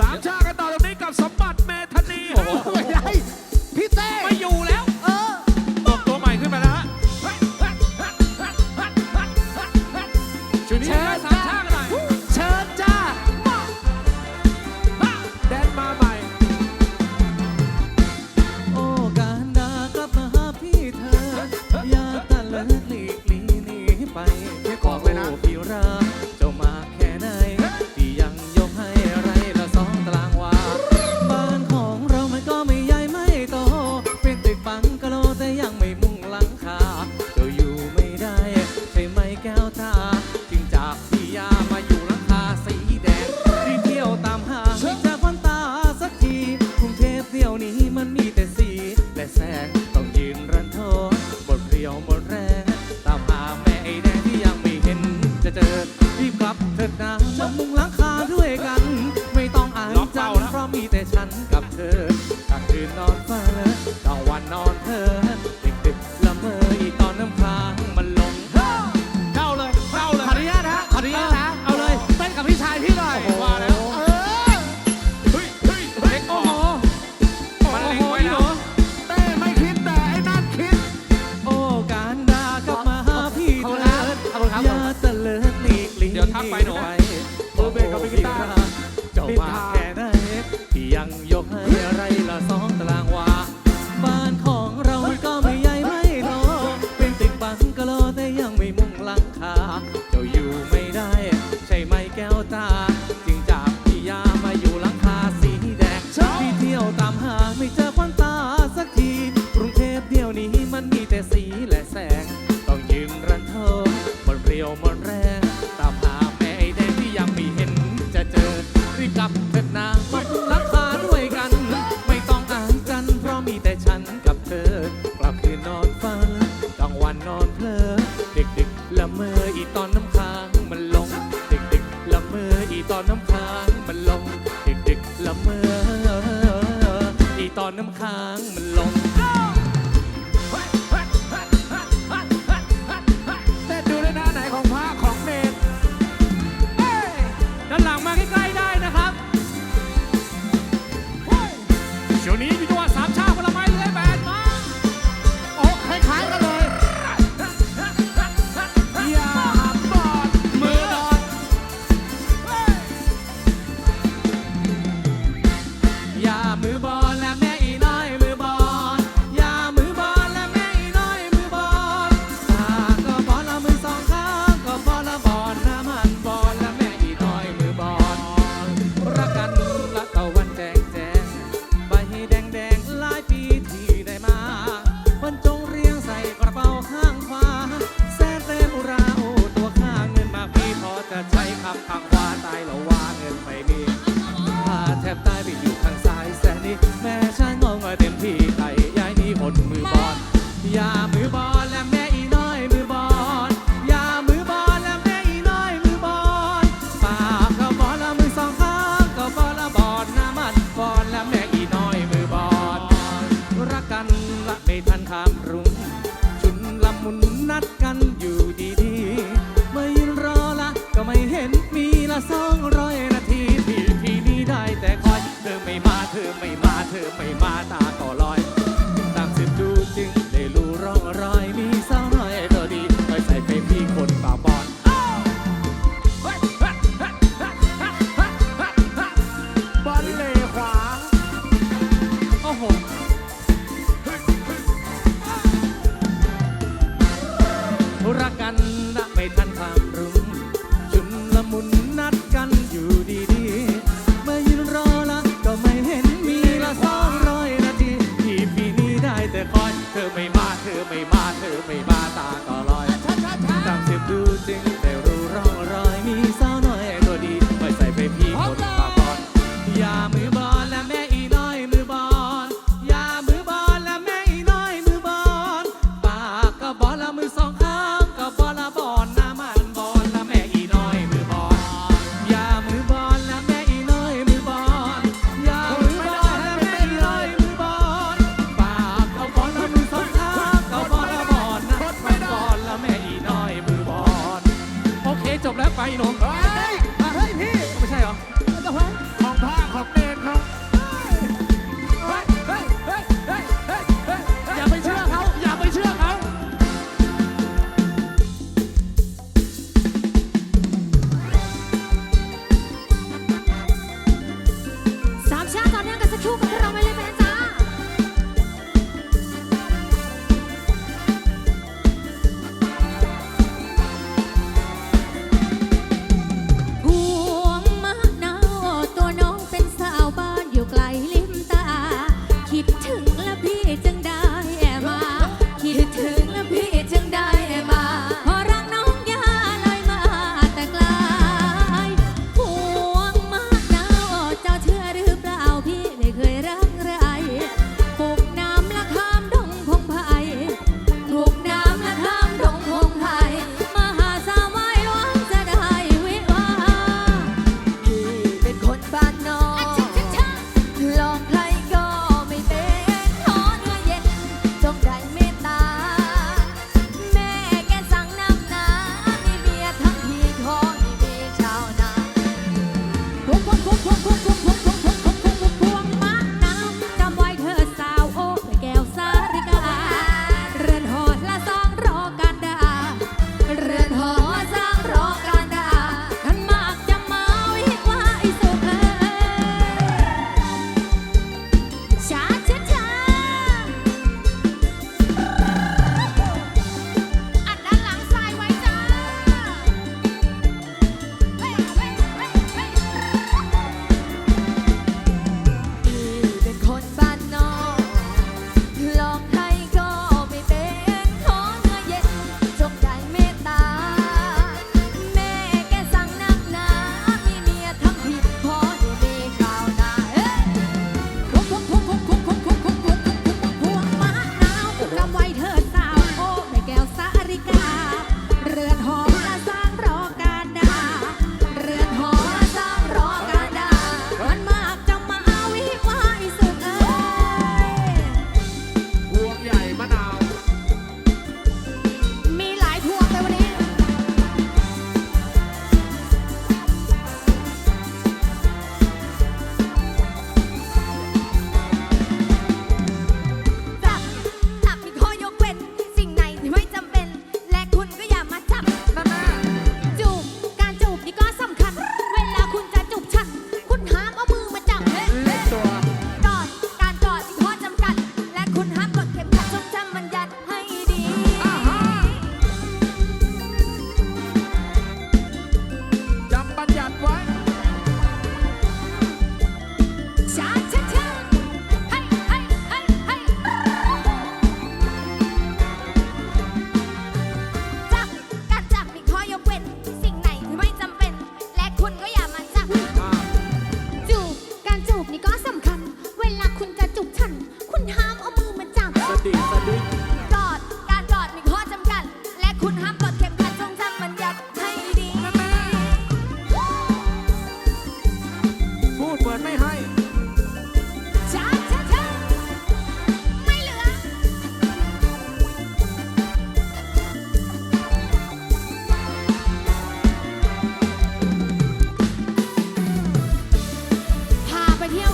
สามชาติกันต่อตรงนี้กับสมบัติเมธานีโอ้โไม่ได้พี่เต้ ไม่อยู่เล้ ไว้เอเบกับเบกีตาเจ้ามาแค่ไหนที่ยังยกให้ไร้ำค้างมันลงเต้นดูด้วยนะไหนของพระของเนรเอ้ยด้านหลังมาใกล้ๆได้นะครับช่วงนี้พี่ตัวส me.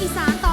อีสานต่อ